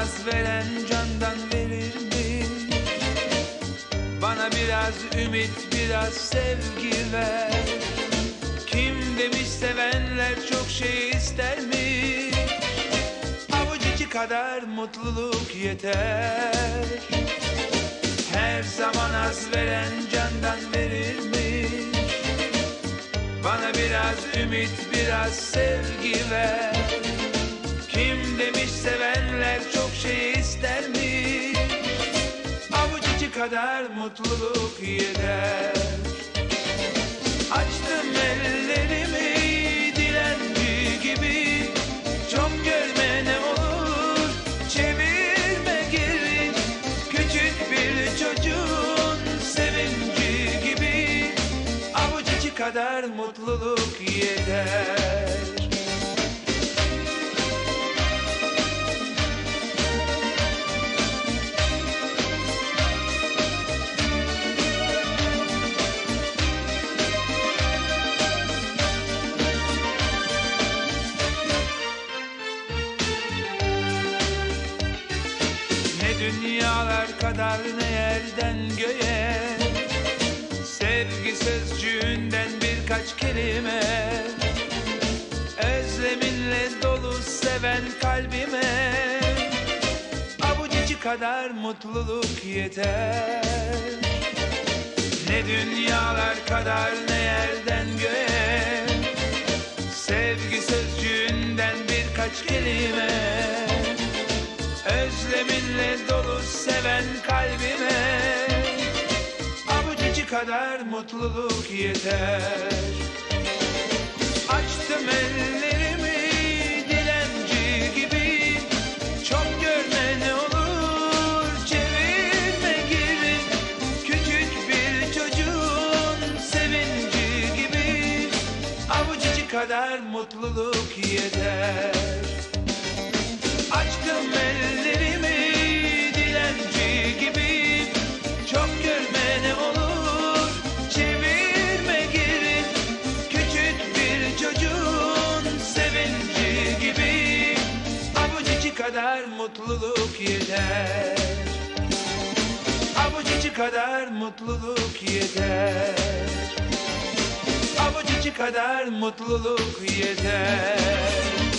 biraz veren candan verir mi? Bana biraz ümit, biraz sevgi ver. Kim demiş sevenler çok şey istermiş. Avuç içi kadar mutluluk yeter. Her zaman az veren candan verir mi? Bana biraz ümit, biraz sevgi ver. Kim demiş sevenler çok kadar mutluluk yeter Açtım ellerimi dilenci gibi. Çok görme ne olur çevirme geri. Küçük bir çocuğun sevinci gibi. Avuç içi kadar mutluluk yeter dünyalar kadar ne yerden göğe? Sevgi sözcüğünden birkaç kelime. Özleminle dolu seven kalbime. İçi kadar mutluluk yeter. Ne dünyalar kadar ne yerden göğe? Sevgi sözcüğünden birkaç kelime Özleminle dolu seven kalbime. İçi kadar mutluluk yeter. Açtım ellerimi dilenci gibi. Çok görme ne olur çevirme geri Küçük bir çocuğun sevinci gibi. İçi kadar mutluluk yeter. Açtım kadar mutluluk yeter. Avuç içi kadar mutluluk yeter. Avuç içi kadar mutluluk yeter